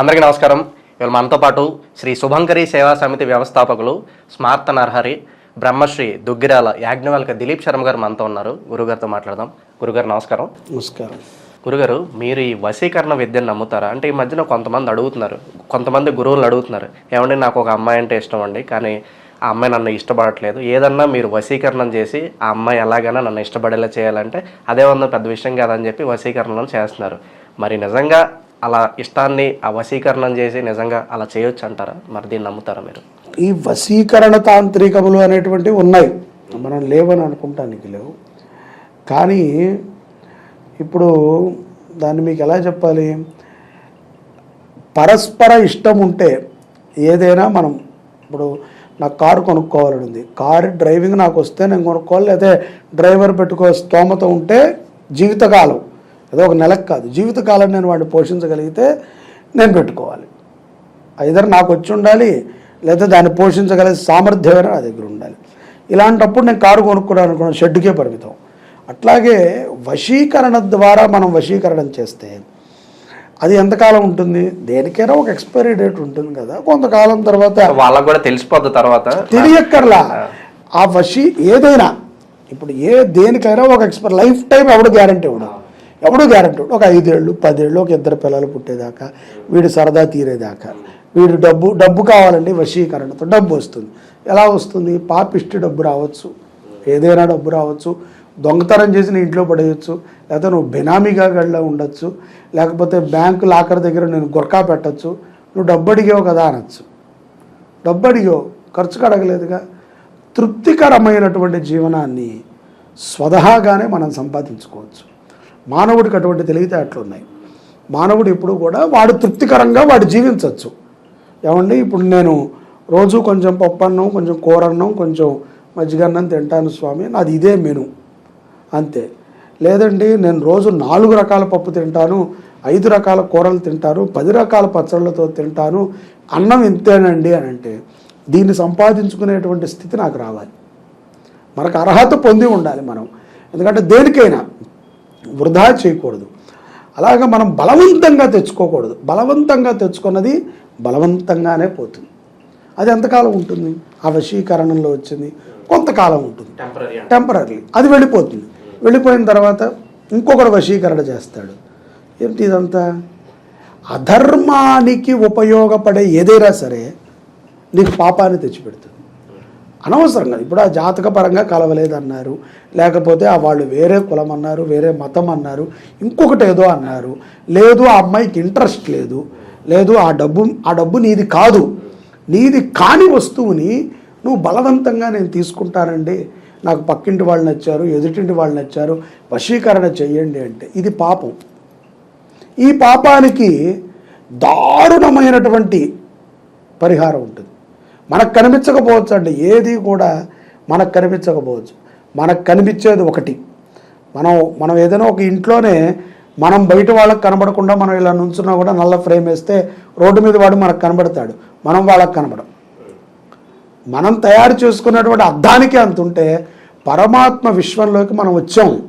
అందరికీ నమస్కారం. ఇవాళ మనతో పాటు శ్రీ శుభంకరి సేవా సమితి వ్యవస్థాపకులు స్మార్త నరహరి బ్రహ్మశ్రీ దుగ్గిరాల యాజ్ఞవల్క దిలీప్ శర్మ గారు మనతో ఉన్నారు. గురుగారితో మాట్లాడదాం. గురుగారు నమస్కారం. నమస్కారం. గురుగారు మీరు ఈ వశీకరణ విద్యను నమ్ముతారా? అంటే ఈ మధ్యన కొంతమంది అడుగుతున్నారు. కొంతమంది గురువులు అడుగుతున్నారు. ఏమండి నాకు ఒక అమ్మాయి అంటే ఇష్టం అండి కానీ ఆ అమ్మాయి నన్ను ఇష్టపడట్లేదు. ఏదన్నా మీరు వశీకరణం చేసి ఆ అమ్మాయి ఎలాగైనా నన్ను ఇష్టపడేలా చేయాలంటే అదే వంద పెద్ద విషయం కాదని చెప్పి వశీకరణలు చేస్తున్నారు. మరి నిజంగా అలా ఇష్టాన్ని ఆ వశీకరణం చేసి నిజంగా అలా చేయొచ్చు అంటారా? మరి దీన్ని నమ్ముతారా మీరు? ఈ వశీకరణ తాంత్రికములు అనేటువంటివి ఉన్నాయి. మనం లేవని అనుకుంటానికి లేవు. కానీ ఇప్పుడు దాన్ని మీకు ఎలా చెప్పాలి? పరస్పర ఇష్టం ఉంటే ఏదైనా మనం ఇప్పుడు నాకు కారు కొనుక్కోవాలని ఉంది. కారు డ్రైవింగ్ నాకు వస్తే నేను కొనుక్కోవాలి లేదా డ్రైవర్ పెట్టుకో స్తోమత ఉంటే జీవితకాలం. ఏదో ఒక నెలకు కాదు. జీవితకాలం నేను వాడిని పోషించగలిగితే నేను పెట్టుకోవాలి. ఐదర్ నాకు వచ్చి ఉండాలి లేదా దాన్ని పోషించగలిగే సామర్థ్యమైన నా దగ్గర ఉండాలి. ఇలాంటప్పుడు నేను కారు కొనుక్కోవడానికి షెడ్డుకే పరిమితం. అట్లాగే వశీకరణ ద్వారా మనం వశీకరణం చేస్తే అది ఎంతకాలం ఉంటుంది? దేనికైనా ఒక ఎక్స్పైరీ డేట్ ఉంటుంది కదా. కొంతకాలం తర్వాత వాళ్ళకు కూడా తెలిసిపోద్ది తర్వాత. తెలియక్కర్లా. ఆ. వశీ ఏదైనా ఇప్పుడు ఏ దేనికైనా ఒక ఎక్స్పైర్ లైఫ్ టైం ఎవడు గ్యారంటీ ఇవ్వడు ఎవడు గ్యారంటీ ఒక ఐదేళ్ళు పదేళ్ళు ఒక ఇద్దరు పిల్లలు పుట్టేదాకా వీడు సరదా తీరేదాకా వీడు డబ్బు డబ్బు కావాలండి వశీకరణతో డబ్బు వస్తుంది. ఎలా వస్తుంది? పాపిష్టి డబ్బు రావచ్చు. ఏదైనా డబ్బు రావచ్చు. దొంగతనం చేసి నీ ఇంట్లో పడేయచ్చు. లేకపోతే నువ్వు బెనామీగా గడిలో ఉండొచ్చు. లేకపోతే బ్యాంకు లాకర్ దగ్గర నేను గురకా పెట్టచ్చు. నువ్వు డబ్బు అడిగావు కదా అనొచ్చు. డబ్బు అడిగావు. ఖర్చుకు అడగలేదుగా. తృప్తికరమైనటువంటి జీవనాన్ని స్వతహాగానే మనం సంపాదించుకోవచ్చు. మానవుడికి అటువంటి తెలివితేటలు ఉన్నాయి. మానవుడు ఎప్పుడు కూడా వాడు తృప్తికరంగా వాడు జీవించవచ్చు ఏమండి? ఇప్పుడు నేను రోజు కొంచెం పప్పు అన్నం కొంచెం కూర అన్నం కొంచెం మజ్జిగన్నం తింటాను స్వామి. నాది ఇదే మెను. అంతే. లేదండి నేను రోజు నాలుగు రకాల పప్పు తింటాను ఐదు రకాల కూరలు తింటాను పది రకాల పచ్చళ్ళతో తింటాను. అన్నం ఇంతేనండి అని అంటే దీన్ని సంపాదించుకునేటువంటి స్థితి నాకు రావాలి. మనకు అర్హత పొంది ఉండాలి మనం. ఎందుకంటే దేనికైనా వృధా చేయకూడదు. అలాగా మనం బలవంతంగా తెచ్చుకోకూడదు. బలవంతంగా తెచ్చుకున్నది బలవంతంగానే పోతుంది. అది ఎంతకాలం ఉంటుంది? ఆ వశీకరణంలో వచ్చింది కొంతకాలం ఉంటుంది. టెంపరీ అది వెళ్ళిపోతుంది. వెళ్ళిపోయిన తర్వాత ఇంకొకడు వశీకరణ చేస్తాడు. ఏంటి ఇదంతా? అధర్మానికి ఉపయోగపడే ఏదైనా సరే నీకు పాపాన్ని తెచ్చిపెడుతుంది. అనవసరంగా ఇప్పుడు ఆ జాతక పరంగా కలవలేదన్నారు. లేకపోతే ఆ వాళ్ళు వేరే కులం అన్నారు వేరే మతం అన్నారు ఇంకొకటి ఏదో అన్నారు. లేదు ఆ అమ్మాయికి ఇంట్రెస్ట్ లేదు. లేదు ఆ డబ్బు ఆ డబ్బు నీది కాదు. నీది కాని వస్తువుని నువ్వు బలవంతంగా నేను తీసుకుంటానండి. నాకు పక్కింటి వాళ్ళు నచ్చారు ఎదుటింటి వాళ్ళు నచ్చారు వశీకరణ చెయ్యండి అంటే. ఇది పాపం. ఈ పాపానికి దారుణమైనటువంటి పరిహారం ఉంటుంది. మనకు కనిపించకపోవచ్చు అండి. ఏది కూడా మనకు కనిపించకపోవచ్చు. మనకు కనిపించేది ఒకటి. మనం మనం ఏదైనా ఒక ఇంట్లోనే మనం బయట వాళ్ళకి కనబడకుండా మనం ఇలా నుంచున్నా కూడా నల్ల ఫ్రేమ్ వేస్తే రోడ్డు మీద వాడు మనకు కనబడతాడు. మనం వాళ్ళకి కనబడం. మనం తయారు చేసుకున్నటువంటి అర్థానికి అంత ఉంటే పరమాత్మ విశ్వంలోకి మనం వచ్చాం.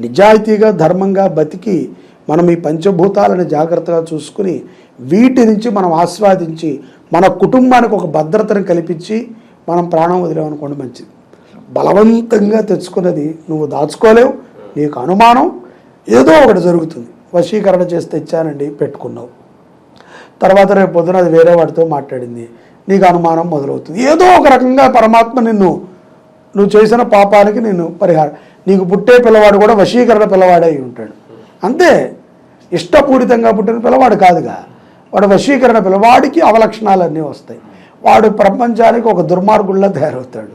నిజాయితీగా ధర్మంగా బతికి మనం ఈ పంచభూతాలను జాగ్రత్తగా చూసుకుని వీటి నుంచి మనం ఆస్వాదించి మన కుటుంబానికి ఒక భద్రతను కల్పించి మనం ప్రాణం వదిలేమనుకోండి మంచిది. బలవంతంగా తెచ్చుకున్నది నువ్వు దాచుకోలేవు నీకు అనుమానం ఏదో ఒకటి జరుగుతుంది. వశీకరణ చేసి తెచ్చానండి పెట్టుకున్నావు. తర్వాత రేపు పొద్దున అది వేరే వాడితో మాట్లాడింది నీకు అనుమానం మొదలవుతుంది. ఏదో ఒక రకంగా పరమాత్మ నిన్ను నువ్వు చేసిన పాపానికి నిన్ను పరిహారం. నీకు పుట్టే పిల్లవాడు కూడా వశీకరణ పిల్లవాడే ఉంటాడు. అంతే. ఇష్టపూరితంగా పుట్టిన పిల్లవాడు కాదుగా. వాడు వశీకరణ పిల్లవాడికి అవలక్షణాలన్నీ వస్తాయి. వాడు ప్రపంచానికి ఒక దుర్మార్గుల్లా తయారవుతాడు.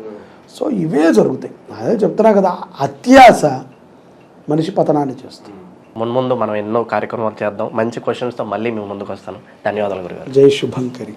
సో ఇవే జరుగుతాయి. అదే చెప్తున్నా కదా అత్యాస మనిషి పతనాన్ని చేస్తుంది. మున్ముందు మనం ఎన్నో కార్యక్రమాలు చేద్దాం. మంచి క్వశ్చన్స్తో మళ్ళీ మీ ముందుకు వస్తాను. ధన్యవాదాలు గురుగారు. జై శుభంకరి.